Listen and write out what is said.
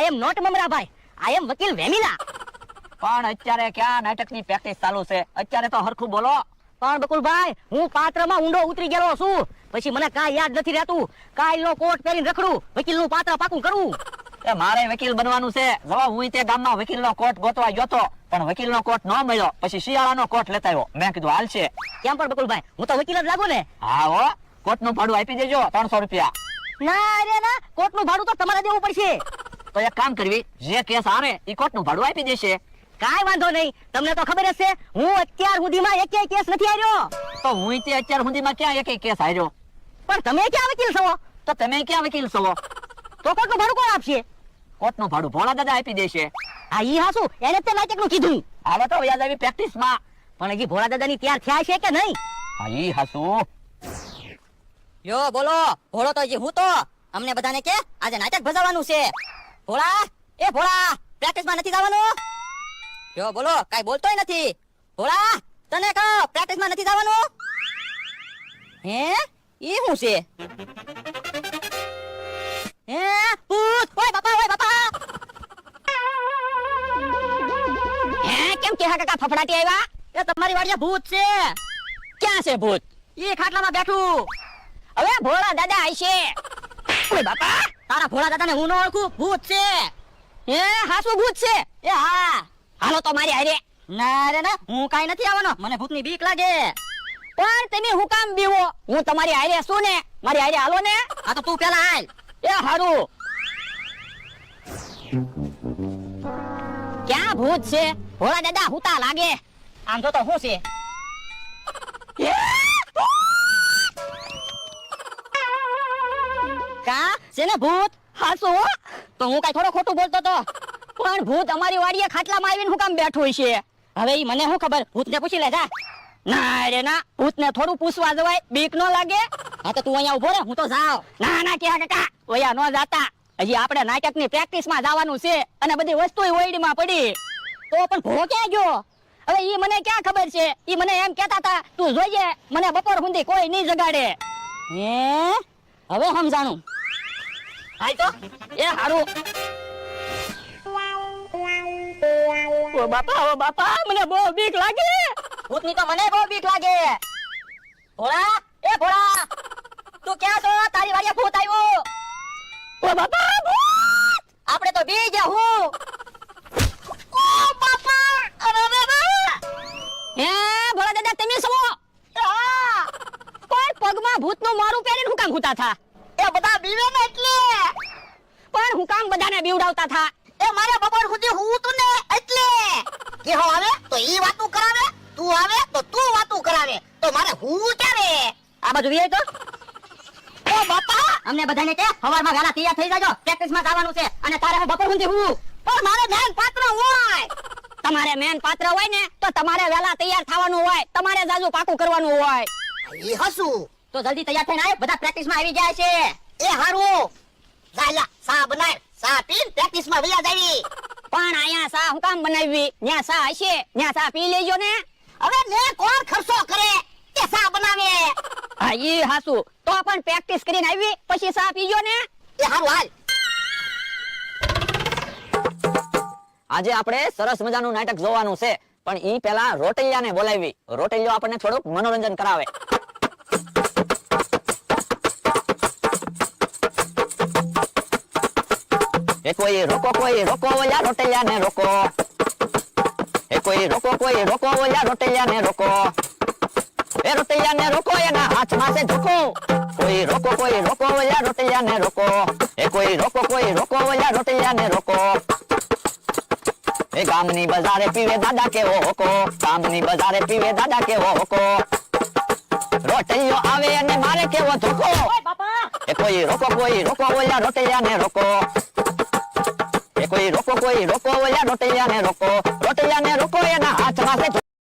I am not મમરાભાઈ આઈ એમ વકીલ વેમિલા પણ અત્યારે ક્યાં નાટકની પ્રેક્ટિસ ચાલુ છે? અત્યારે તો હરખું બોલો. પણ બકુલભાઈ હું પાત્રમાં ઊંડો ઉતરી ગયેલો છું. પછી મને કાંઈ યાદ નથી રહેતું. કાલનો કોટ પહેરીને રખડું વકીલનું પાત્ર પાકું કરવું એ મારે વકીલ બનવાનું છે. જો હું તે ગામમાં વકીલનો કોટ ગોતવા ગયો તો પણ વકીલનો કોટ ન મળ્યો. પછી શિયાળાનો કોટ લેતા આવ્યો. મેં કીધું હાલશે કેમ પણ બકુલભાઈ? હું તો વકીલ જ લાગુ ને. હા હો. કોટનું ભાડું આપી દેજો ત્રણસો રૂપિયા. ના રે ના. કોટનું ભાડું તો તમારે દેવું પડશે. તો એક કામ કરવી, જે કેસ આવે એ કોર્ટનું ભાડું આપી દેશે. કાઈ વાંધો નહીં, તમને તો ખબર હશે, હું અત્યાર સુધીમાં એકેય કેસ નથી આવ્યો તો હું તે અત્યાર સુધીમાં ક્યાં એકેય કેસ આવ્યો પણ તમે ક્યાં વકીલ છો? તો તમે ક્યાં વકીલ છો? તો કોર્ટનું ભાડું કોણ આપશે? કોર્ટનું ભાડું ભોળા દાદા આપી દેશે. આ ઈ હાસુ, એને તે નાટકનું કીધું. હાલો તો, યાદ આવી પ્રેક્ટિસમાં. પણ હજી ભોળા દાદાની તૈયાર થયા છે કે નહીં? હા ઈ હાસુ. યો, બોલો, ભોળો તો હજી હું તો. અમને બધાને કે, આજે નાટક ભજવવાનું છે. ભોળા, એ ભોળા પ્રેક્ટિસમાં નથી જવાનું? જો, બોલો, કઈ બોલતોય નથી. ભોળા, તને કહો પ્રેક્ટિસમાં નથી જવાનું? હે? એ શું છે? હે? ભૂત! ઓય, બાપા ઓય, બાપા! હે, કેમ કે કાકા ફફડાટી આવ્યા એ તમારી વાડીએ ભૂત છે. ક્યાં છે ભૂત? એ ખાટલામાં બેઠું. હવે ભોળા દાદા આઈશે ઓય બાપા! તારા ભોળા દાદાને હું ન ઓળખું, ભૂત છે. એ, હાસુ ભૂત છે. એ, હા. હાલો તો મારી હારે. ના, રે, ના, હું કાઈ નથી આવવાનો. મને ભૂતની બીક લાગે. પણ તમે હું કામ બીવો હું તમારી હારે છું ને? મારી હારે હાલો ને. આ તો તું પેલા હાલ. એ, હારું. ક્યાં ભૂત છે? ભોળા દાદા હુતા લાગે. આમ જો તો શું છે? એ! કા? જેને ભૂત હાસો? તો હું કઈ થોડો ખોટું બોલતો તો. પણ ભૂત અમારી વાડીએ ખાટલામાં આવીને હું કામ બેઠો છે? હવે ઈ મને શું ખબર? ભૂતને પૂછી લે ના રે, ના. ભૂતને થોડું પૂછવા જવાય, બીક ન લાગે. હા તો તું અહીંયા ઊભો રે, હું તો જાવ ના ના કે કાકા ઓયા ન જાતા. હજી આપણે નાટકની પ્રેક્ટિસમાં જવાનું છે અને બધી વસ્તુ ઓયડીમાં પડી. તો પણ ભો ક્યાં ગયો? હવે ઈ મને ક્યાં ખબર છે? ઈ મને એમ કહેતા હતા તું જોઈએ, મને બપોર સુધી કોઈ નહીં જગાડે. હે? હવે સમજાણું. તો. એ હારું. ઓ બાપા ઓ બાપા મને બહુ બીક લાગે. ભૂતની તો મને બહુ બીક લાગે. ભોળા એ ભોળા તું ક્યાં છો? તારી વાડીએ ભૂત આવ્યું. ઓ બાપા ભૂત! આપણે તો બી ગયા હું. ઓ બાપા અરે રે રે હે ભોળા દાદા તમે છો? આ! પણ પગમાં ભૂતનું મારું પહેરીને હું કામ ઘૂતા થા? એ બધા બીવે ને એટલે. પણ હું કામ બધાને બીવડાવતા થા. એ મારે બપોર સુધી હું તું ને એટલે. કે હો આવે તો ઈ વાતું કરાવે તું આવે તો તું વાતું કરાવે. તો મારે હું ક્યારે? આ બાજુ વીએ તો. ઓ બાપા. અમને બધાને કે સવારમાં વેલા તૈયાર થઈ જાજો. પ્રેક્ટિસમાં જવાનું છે. અને તારે હું બપોર સુધી હું. પણ મારે મેન પાત્ર હોય. તમારે મેન પાત્ર હોય ને તો તમારે વેલા તૈયાર થવાનું હોય. તમારે જાજુ પાકું કરવાનું હોય. એ હસું. તો જલ્દી તૈયાર થઈને આવ બધા પ્રેક્ટિસમાં આવી જાય છે. એ હારું. જાયલા સા બનાય. સા પીન પ્રેક્ટિસમાં વયા જાવી પણ અહીંયા સા હું કામ બનાવી? ન્યા સા હશે? ન્યા સા પી લેજો ને. હવે લે કોણ ખર્ચો કરે? કે સા બનાવે? હા ઈ હાસુ તો પણ પ્રેક્ટિસ કરીને આવી પછી સા પીજો ને. એ હારું હાલ. આજે આપણે સરસ મજાનું નાટક જોવાનું છે. પણ ઈ પેલા રોટલિયાને બોલાવી. રોટલિયો આપણને થોડુંક મનોરંજન કરાવે. એ કોઈ રોકો કોઈ રોકો ઓલા રોટલિયાને રોકો એ કોઈ રોકો કોઈ રોકો ઓલા રોટલિયાને રોકો એ રોટલિયાને રોકો એના હાથમાં છે ધોકો કોઈ રોકો કોઈ રોકો ઓલા રોટલિયાને રોકો એ કોઈ રોકો કોઈ રોકો ઓલા રોટલિયાને રોકો એ ગામની બજારે પીવે દાદા કેવો હોકો ગામની બજારે પીવે દાદા કેવો હોકો રોટલીઓ આવે અને મારે કેવો ધોકો એ કોઈ રોકો કોઈ રોકો ઓલા રોટલિયાને રોકો એ કોઈ રોકો કોઈ રોકો ઓલા રોટલિયાને રોકો રોટલિયાને રોકો એના હાથમાં છે